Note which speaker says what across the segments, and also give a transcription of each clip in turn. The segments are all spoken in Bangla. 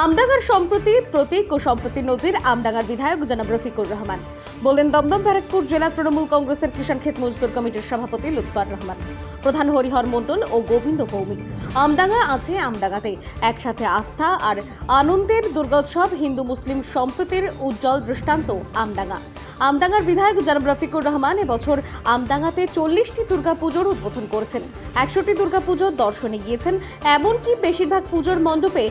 Speaker 1: আমডাঙ্গার সম্প্রতি প্রতীক ও সম্প্রতি নজির আমডাঙ্গার বিধায়ক জনাব রফিকুর রহমান। বলেন দমদম ব্যারাকপুর জেলা তৃণমূল কংগ্রেসের কিষাণ ক্ষেত মজদুর কমিটির সভাপতি লুৎফার রহমান। প্রধান হরিহর মণ্ডল ও গোবিন্দ ভৌমিক। আমডাঙ্গা আছে আমডাঙ্গাতে। একসাথে আস্থা আর আনন্দের দুর্গোৎসব হিন্দু মুসলিম সম্প্রীতির উজ্জ্বল দৃষ্টান্ত আমডাঙ্গা। আমডাঙ্গার বিধায়ক জনাব রফিকুর রহমান এবছর আমডাঙ্গাতে চল্লিশটি দুর্গাপুজোর উদ্বোধন করেছেন। একশোটি দুর্গাপুজোর দর্শনে গিয়েছেন। এমনকি বেশিরভাগ পুজোর মণ্ডপে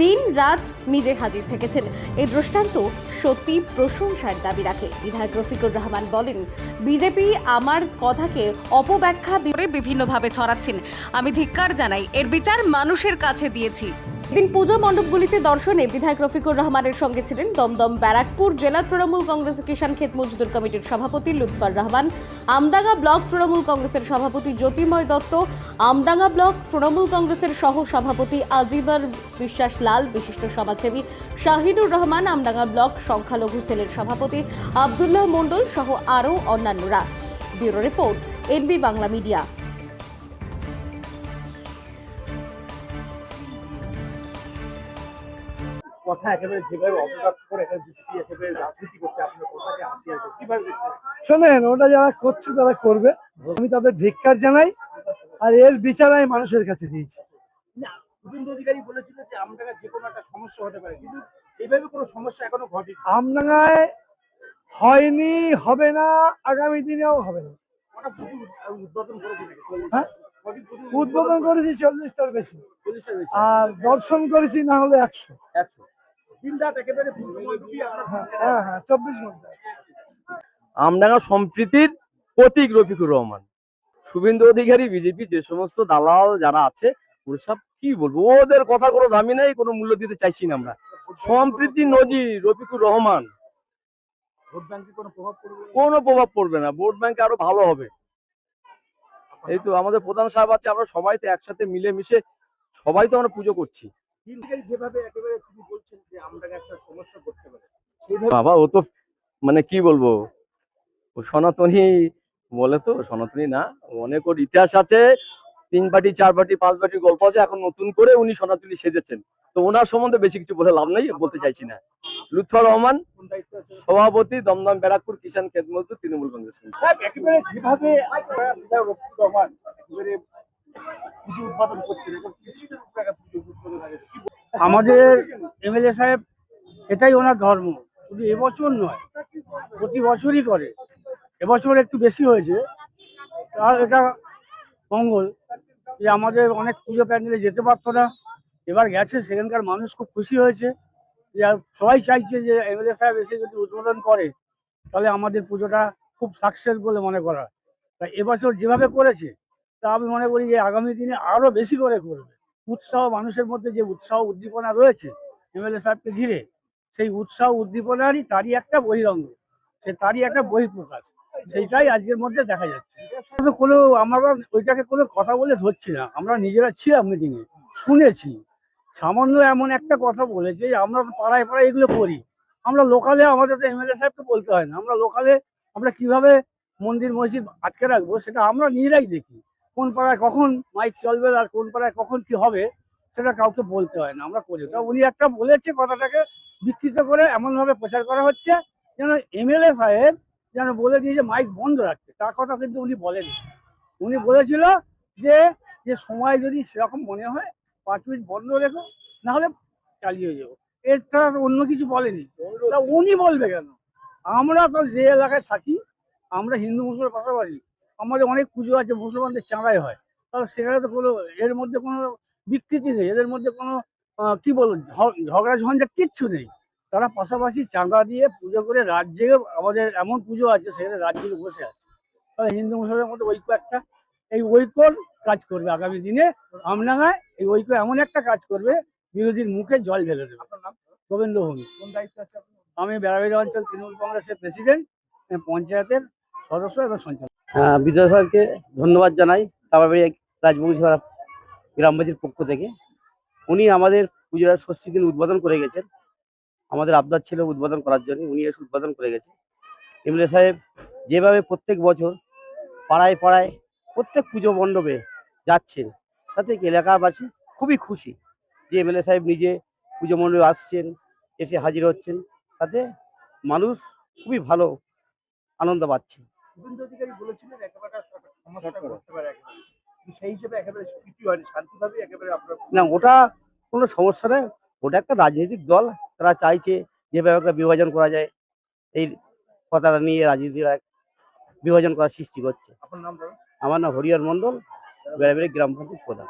Speaker 1: দিন, রাত নিজে হাজির থেকেছেন। এই দৃষ্টান্ত সত্যি প্রশংসার দাবি রাখে, বিধায়ক রফিকুর রহমান বলেন, বিজেপি আমার কথাকে অপব্যাখ্যা বিভিন্নভাবে ছড়াচ্ছেন। আমি ধিক্কার জানাই, এর বিচার মানুষের কাছে দিয়েছি। দিন পুজো মণ্ডপগুলিতে দর্শনে বিধায়ক রফিকুর রহমানের সঙ্গে ছিলেন দমদম ব্যারাকপুর জেলা তৃণমূল কংগ্রেস কিষাণ ক্ষেত মজদুর কমিটির সভাপতি লুৎফার রহমান, আমডাঙ্গা ব্লক তৃণমূল কংগ্রেসের সভাপতি জ্যোতিময় দত্ত, আমডাঙ্গা ব্লক তৃণমূল কংগ্রেসের সহ সভাপতি আজিবার বিশ্বাস লাল, বিশিষ্ট সমাজসেবী শাহিনুর রহমান, আমডাঙ্গা ব্লক সংখ্যালঘু সেলের সভাপতি আবদুল্লাহ মণ্ডল সহ আরও অন্যান্যরা। Bureau report, NB Bangla media.
Speaker 2: কথা একেবারে যেভাবে অপরাধ করে একেবারে রাজনীতি করছে আপনার কথাকে কীভাবে
Speaker 3: শোনেন ওটা যারা করছে তারা করবে। আমি তাদের ধিক্কার জানাই আর এর বিচার আমি মানুষের কাছে দিয়েছি।
Speaker 2: না শুভেন্দু অধিকারী বলেছিল যে আমডাঙ্গা যে কোনো একটা সমস্যা হতে পারে কিন্তু এইভাবে কোনো সমস্যা এখনও ঘটেনি।
Speaker 3: আমডাঙ্গায় হয়নি হবে না আগামী দিনেও হবে না।
Speaker 2: উদ্বোধন করেছে নাকি? চল্লিশ
Speaker 3: হ্যাঁ? উদ্বোধন করেছি চল্লিশটার বেশি।
Speaker 2: চল্লিশটার বেশি।
Speaker 3: আর দর্শন করেছি না হলে একশো।
Speaker 2: একশো।
Speaker 3: হ্যাঁ হ্যাঁ হ্যাঁ চব্বিশ ঘণ্টা।
Speaker 4: আমডাঙ্গা সম্প্রীতির প্রতীক রফিকুর রহমান। শুভেন্দু অধিকারী বিজেপি যে সমস্ত দালাল যারা আছে ওরা সব কি বলব? ওদের কথা কোনো দামি নেই কোনো মূল্য দিতে চাইছি না আমরা। সম্প্রীতি নজির রফিকুর রহমান।
Speaker 2: কোনো প্রভাব পড়বে?
Speaker 4: কোনো প্রভাব পড়বে না ভোট ব্যাংক আরও ভালো হবে। এই তো আমাদের প্রধান সাহেব আছে আমরা সবাই তো একসাথে মিলে মিশে সবাই তো আমরা পুজো করছি।
Speaker 2: যেভাবে একেবারে তিনি বলছেন যে আমডাঙ্গা একটা সমস্যা করতে পারে
Speaker 4: বাবা ও তো মানে কি বলব? ও সনাতনী বলে তো সনাতনী না অনেক ওর ইতিহাস আছে তিন পার্টি চার পার্টি পাঁচ পার্টির গল্প আছে এখন নতুন করে উনি সনাতনী সেজেছেন। তো ওনার সম্বন্ধে বেশি কিছু বলে লাভ নেই বলতে চাইছি না। লুৎফর রহমান সভাপতি দমদম ব্যারাকপুর কিষাণ খেত মজদুর তৃণমূল কংগ্রেস
Speaker 2: যেভাবে রহমান উৎপাদন করছেন
Speaker 5: আমাদের এমএলএ সাহেব, এটাই ওনার ধর্ম। শুধু এবছর নয়, প্রতি বছরই করে। এবছর একটু বেশি হয়েছে। আর এটা মঙ্গল যে আমাদের অনেক পুজো প্যান্ডেলে যেতে পারতো না। এবার গেছে, সেখানকার মানুষ খুব খুশি হয়েছে। যে সবাই চাইছে যে এমএলএ সাহেব এসে যদি উদ্বোধন করে, তাহলে আমাদের পুজোটা খুব সাকসেস বলে মনে করা। তাই এবছর যেভাবে করেছে, তা আমি মনে করি যে আগামী দিনে আরও বেশি করে করবে। উৎসাহ মানুষের মধ্যে যে উৎসাহ উদ্দীপনা রয়েছে এমএলএ সাহেবকে ঘিরে, সেই উৎসাহ উদ্দীপনারই তারই একটা বহিরঙ্গ, সে তারই একটা বহিঃপ্রকাশ। সেইটাই আজকের মধ্যে দেখা যাচ্ছে। কোনো আমরা ওইটাকে কোনো কথা বলে ধরছি না, আমরা নিজেরা ছিলাম মিটিংয়ে শুনেছি। সামান্য এমন একটা কথা বলেছে যে আমরা তো পাড়ায় পাড়ায় এগুলো করি। আমরা লোকালে আমাদের তো এমএলএ সাহেবকে বলতে হয় না, আমরা লোকালে আমরা কীভাবে মন্দির মসজিদ আটকে রাখব সেটা আমরা নিজেরাই দেখি। কোন পাড়ায় কখন মাইক চলবে আর কোন পাড়ায় কখন কি হবে সেটা কাউকে বলতে হয় না আমরা করি তা উনি একটা বলেছে কথাটাকে বিকৃত করে এমনভাবে প্রচার করা হচ্ছে যেন এমএলএ সাহেব যেন বলে দিয়েছে মাইক বন্ধ রাখছে তার কথা কিন্তু উনি বলেনি উনি বলেছিল যে যে সময় যদি সেরকম মনে হয় পাঁচ মিনিট বন্ধ রেখো নাহলে চালিয়ে যাব এর আর অন্য কিছু বলেনি। তা উনি বলবে কেন? আমরা তো যে এলাকায় থাকি আমরা হিন্দু মুসলিমের পাশাপাশি আমাদের অনেক পুজো আছে মুসলমানদের চাঁদাই হয়। তাহলে সেখানে তো কোনো এর মধ্যে কোনো বিকৃতি নেই এদের মধ্যে কোনো কি বলব ঝগড়া ঝঞ্ঝাট কিচ্ছু নেই। তারা পাশাপাশি চাঁদা দিয়ে পুজো করে রাত জেগে আমাদের এমন পুজো আছে সেখানে রাত জেগে বসে আছে। তাহলে হিন্দু মুসলমানের মধ্যে ঐক্য একটা এই ঐক্যর কাজ করবে আগামী দিনে। আমনাগায় এই ঐক্য এমন একটা কাজ করবে বিরোধীর মুখে জল ঢেলে দেবে।
Speaker 2: আপনার নাম?
Speaker 5: গোবিন্দ ভূমি।
Speaker 2: কোন দায়িত্ব আছে
Speaker 5: আমি বেড়াবেড়ি অঞ্চল তৃণমূল কংগ্রেসের প্রেসিডেন্ট পঞ্চায়েতের সদস্য এবং সঞ্চালক।
Speaker 6: বিদ্যা স্যারকে ধন্যবাদ জানাই কাবাবাড়ি রাজবংশীপাড়া গ্রামবাসীর পক্ষ থেকে। উনি আমাদের পুজোর ষষ্ঠী দিন উদ্বোধন করে গেছেন। আমাদের আবদার ছিল উদ্বোধন করার জন্য উনি এসে উদ্বোধন করে গেছেন। এমএলএ সাহেব যেভাবে প্রত্যেক বছর পাড়ায় পাড়ায় প্রত্যেক পুজো মণ্ডপে যাচ্ছেন, তাতে এলাকাবাসী খুবই খুশি যে এমএলএ সাহেব নিজে পুজো মণ্ডপে আসছেন, এসে হাজির হচ্ছেন, তাতে মানুষ খুবই ভালো আনন্দ পাচ্ছে
Speaker 2: শুভেন্দু অধিকারী বলেছিলেন একেবারে সমস্যা করতে পারে সেই হিসেবে একেবারে কিছু হয়নি শান্তিভাবে একেবারে আপনারা
Speaker 6: না ওটা কোনো সমস্যা নেই ওটা একটা রাজনৈতিক দল তারা চাইছে যেভাবে একটা বিভাজন করা যায়। এই কথাটা নিয়ে রাজনীতিরা বিভাজন করার সৃষ্টি করছে।
Speaker 2: আপনার নাম
Speaker 6: আমার নাম হরিহর মণ্ডল বেড়াবেড়ি গ্রাম পঞ্চায়েত প্রধান।